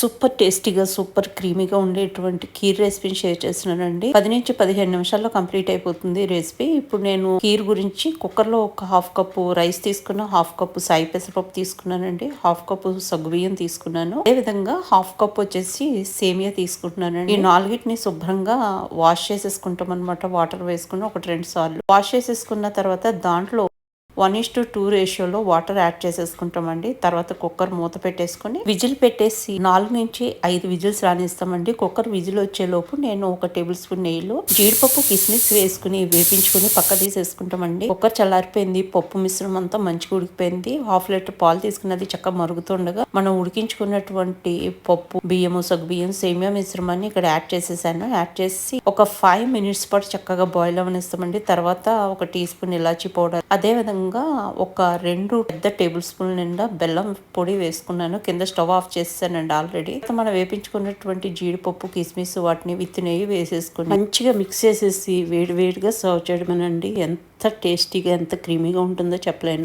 Super టేస్టీగా super క్రీమీగా ఉండేటువంటి కీర్ రెసిపీని షేర్ చేస్తున్నానండి. పది నుంచి పదిహేను నిమిషాల్లో కంప్లీట్ అయిపోతుంది రెసిపీ. ఇప్పుడు నేను కీర్ గురించి కుక్కర్లో ఒక హాఫ్ కప్పు రైస్ తీసుకున్నా హాఫ్ కప్పు సాయి పెసరపప్పు తీసుకున్నానండి హాఫ్ కప్పు సగ్గుబియ్యం తీసుకున్నాను. అదే విధంగా హాఫ్ కప్ వచ్చేసి సేమియా తీసుకుంటున్నానండి. ఈ నాలుగిటిని శుభ్రంగా వాష్ చేసేసుకుంటాం అనమాట వాటర్ వేసుకుని ఒకటి రెండు సార్లు. వాష్ చేసేసుకున్న తర్వాత దాంట్లో వన్ ఇస్ టు టూ రేషియోలో వాటర్ యాడ్ చేసేసుకుంటామండి. తర్వాత కుక్కర్ మూత పెట్టేసుకొని విజిల్ పెట్టేసి నాలుగు నుంచి ఐదు విజిల్స్ రానిస్తామండి. కుక్కర్ విజిల్ వచ్చేలోపు నేను ఒక టేబుల్ స్పూన్ నెయ్యిలో జీడిపప్పు కిస్మిస్ వేసుకుని వేపించుకుని పక్క తీసేసుకుంటామండి. కుక్కర్ చల్లారిపోయింది పప్పు మిశ్రమం అంతా మంచిగా ఉడికిపోయింది. హాఫ్ లీటర్ పాలు తీసుకున్నది చక్కగా మరుగుతుండగా మనం ఉడికించుకున్నటువంటి పప్పు బియ్యము సగ్గు బియ్యం సేమియా మిశ్రమాన్ని ఇక్కడ యాడ్ చేసేసాను. యాడ్ చేసి ఒక ఫైవ్ మినిట్స్ పాటు చక్కగా బాయిల్ అవనిస్తామండి. తర్వాత ఒక టీ స్పూన్ ఇలాచీ పౌడర్ అదే విధంగా ఒక రెండు పెద్ద టేబుల్ స్పూన్ నిండా బెల్లం పొడి వేసుకున్నాను. కింద స్టవ్ ఆఫ్ చేసానండి ఆల్రెడీ. మనం వేపించుకున్నటువంటి జీడిపప్పు కిస్మిస్ వాటిని విత్ నెయ్యి వేసేసుకుని మంచిగా మిక్స్ చేసేసి వేడి వేడిగా సర్వ్ చేయడమేనండి. ఎంత టేస్టీగా ఎంత క్రీమీగా ఉంటుందో చెప్పలేను.